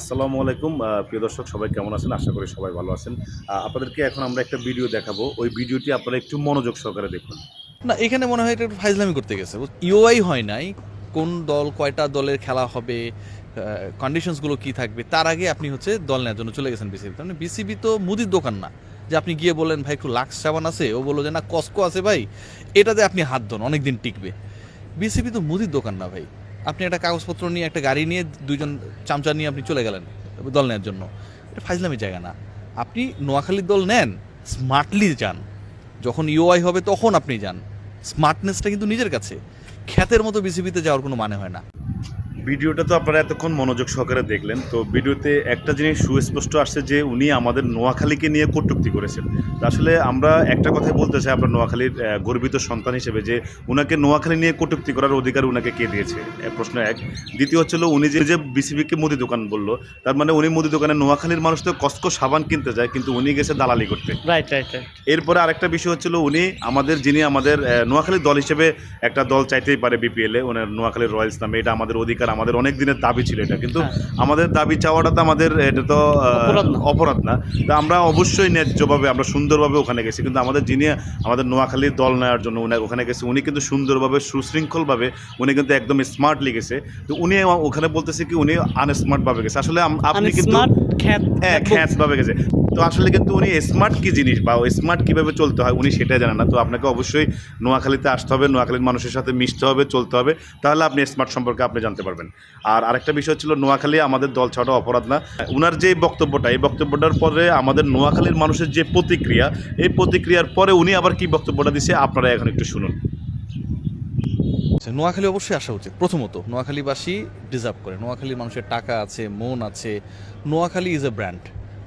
আসসালামু আলাইকুম প্রিয় দর্শক, সবাই কেমন আছেন? আশা করি সবাই ভালো আছেন। আপনাদেরকে এখন আমরা একটা ভিডিও দেখাবো। ওই ভিডিওটি আপনারা একটু মনোযোগ সহকারে দেখুন। না, এখানে মনে হয় এটা ফাইজলামি করতে গেছে। ইউআই হয় নাই, কোন দল, কয়টা দলের খেলা হবে কন্ডিশনসগুলো কি থাকবে, তার আগে আপনি হচ্ছে দল নেওয়ার জন্য চলে গেছেন বিসিবি। মানে বিসিবি তো মুদির দোকান না। যে আপনি গিয়ে বললেন, ভাই, একটু লাক্স সাবান আছে? ও বলল যে, না, কসকো আছে ভাই। এটাতে আপনি হাত ধন অনেকদিন টিকবে। বিসিবি তো মুদির দোকান না ভাই। আপনি একটা কাগজপত্র নিয়ে, একটা গাড়ি নিয়ে দুজন চামচা নিয়ে আপনি চলে গেলেন দল নেওয়ার জন্য। এটা ফাইজলামি জায়গা না। আপনি নোয়াখালীর দল নেন, স্মার্টলি যান। যখন ইউআই হবে তখন আপনি যান। স্মার্টনেসটা কিন্তু নিজের কাছে। খ্যাতের মতো বিসিবিতে যাওয়ার কোনো মানে হয় না। ভিডিওটা তো আপনারা এতক্ষণ মনোযোগ সহকারে দেখলেন তো ভিডিওতে একটা জিনিস সুস্পষ্ট আসছে যে উনি আমাদের নোয়াখালীকে নিয়ে কটুক্তি করেছেন। আসলে আমরা একটা কথাই বলতে চাই আমরা নোয়াখালীর গর্বিত সন্তান হিসেবে যে উনাকে নোয়াখালী নিয়ে কটুক্তি করার অধিকার উনাকে কে দিয়েছে? প্রশ্ন এক। দ্বিতীয় হচ্ছিল উনি যে যে বিসিবিকে মুদি দোকান বলল তার মানে উনি মুদি দোকানে নোয়াখালীর মানুষ তো কসকো সাবান কিনতে যায় কিন্তু উনি গেছে দালালি করতে। রাইট রাইট এরপরে আরেকটা বিষয় হচ্ছিল উনি আমাদের যিনি আমাদের নোয়াখালী দল হিসেবে একটা দল চাইতেই পারে বিপিএলে ওনার নোয়াখালী রয়্যালস নামে এটা আমাদের অধিকার আমাদের অনেক দিনের দাবি ছিল এটা। কিন্তু হ্যাঁ। আমাদের দাবি চাওয়াটা তো আমাদের এটা তো অপরাধ না। তা আমরা অবশ্যই ন্যায্যভাবে আমরা সুন্দরভাবে ওখানে গেছি। কিন্তু আমাদের যিনি আমাদের নোয়াখালীর দল নেওয়ার জন্য উনি ওখানে গেছে উনি কিন্তু সুন্দরভাবে সুশৃঙ্খলভাবে উনি কিন্তু একদম স্মার্টলি গেছে তো উনি ওখানে বলতেছে কি উনি আনস্মার্টভাবে গেছে। আসলে আপনি কিন্তু খ্যাত হ্যাঁ খ্যাত ভাবে গেছে। তো আসলে কিন্তু উনি স্মার্ট কি জিনিস বা স্মার্ট কীভাবে চলতে হয় উনি সেটাই জানেন না। তো আপনাকে অবশ্যই নোয়াখালীতে আসতে হবে নোয়াখালীর মানুষের সাথে মিশতে হবে চলতে হবে তাহলে আপনি স্মার্ট সম্পর্কে আপনি জানতে পারবেন। আর আরেকটা বিষয় ছিল নোয়াখালী আমাদের দল ছাড়া অপরাধ না। উনার যে বক্তব্যটা এই বক্তব্যটার পরে আমাদের নোয়াখালীর মানুষের যে প্রতিক্রিয়া এই প্রতিক্রিয়ার পরে উনি আবার কি বক্তব্যটা দিছে আপনারা এখন একটু শুনুন। আচ্ছা, নোয়াখালী অবশ্যই আসা উচিত প্রথমত। নোয়াখালীবাসী ডিজার্ভ করে। নোয়াখালীর মানুষের টাকা আছে মন আছে। Noakhali is a brand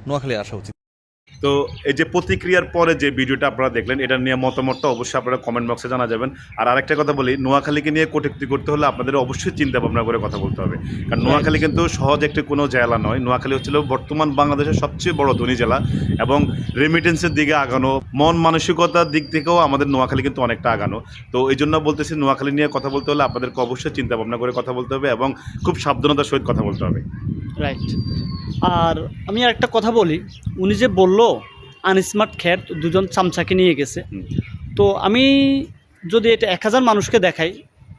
Noakhali আসা উচিত। তো এই যে প্রতিক্রিয়ার পরে যে ভিডিওটা আপনারা দেখলেন এটা নিয়ে মতামতটা অবশ্যই আপনারা কমেন্ট বক্সে জানা যাবেন। আর আরেকটা কথা বলি নোয়াখালীকে নিয়ে কটূক্তি করতে হলে আপনাদের অবশ্যই চিন্তা ভাবনা করে কথা বলতে হবে। কারণ নোয়াখালী কিন্তু সহজ একটি কোনো জেলা নয়। নোয়াখালী হচ্ছিল বর্তমান বাংলাদেশের সবচেয়ে বড় ধনী জেলা এবং রেমিটেন্সের দিকে আগানো মন মানসিকতার দিক থেকেও আমাদের নোয়াখালী কিন্তু অনেকটা আগানো। তো এই জন্য বলতেছি নোয়াখালী নিয়ে কথা বলতে হলে আপনাদেরকে অবশ্যই চিন্তা ভাবনা করে কথা বলতে হবে এবং খুব সাবধানতার সহিত কথা বলতে হবে। রাইট আর আমি আর একটা কথা বলি উনি যে বলল আনস্মার্ট খ্যাট দুজন চামচাকে নিয়ে গেছে। তো আমি যদি এটা এক হাজার মানুষকে দেখাই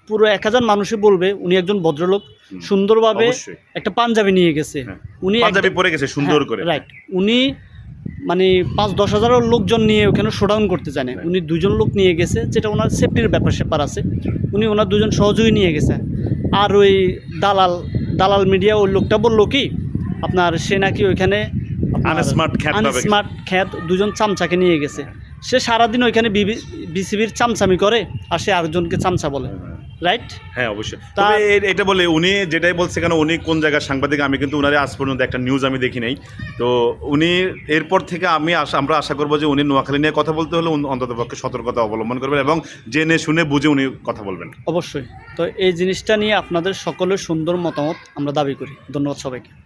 পুরো এক হাজার মানুষই বলবে উনি একজন ভদ্রলোক সুন্দরভাবে একটা পাঞ্জাবি নিয়ে গেছে। হ্যাঁ। উনি পাঞ্জাবি পরে গেছে সুন্দর করে। রাইট উনি মানে পাঁচ দশ হাজারের লোকজন নিয়ে ওখানে শোডাউন করতে জানে. উনি দুজন লোক নিয়ে গেছে যেটা ওনার সেফটির ব্যাপার স্যাপার আছে। উনি ওনার দুজন সহযোগী নিয়ে গেছে। আর ওই দালাল দালাল মিডিয়া ওই লোকটা বলল কি আপনার সে নাকি ওইখানে Unsmart খ্যাত দুজন চামচাকে নিয়ে গেছে। সে সারাদিন ওইখানে বিসিবির চামচামি করে আর সে আরেকজনকে চামচা বলে। রাইট হ্যাঁ অবশ্যই। তবে এটা বলে উনি যেটাই বলছে কেন উনি কোন জায়গার সাংবাদিক আমি কিন্তু উনারে আজ পর্যন্ত একটা নিউজ আমি দেখি নাই। তো উনি এরপর থেকে আমি আশা আমরা আশা করব যে উনি নোয়াখালী নিয়ে কথা বলতে হলে অন্তত পক্ষে সতর্কতা অবলম্বন করবেন এবং জেনে শুনে বুঝে উনি কথা বলবেন। অবশ্যই। তো এই জিনিসটা নিয়ে আপনাদের সকলের সুন্দর মতামত আমরা দাবি করি। ধন্যবাদ সবাইকে।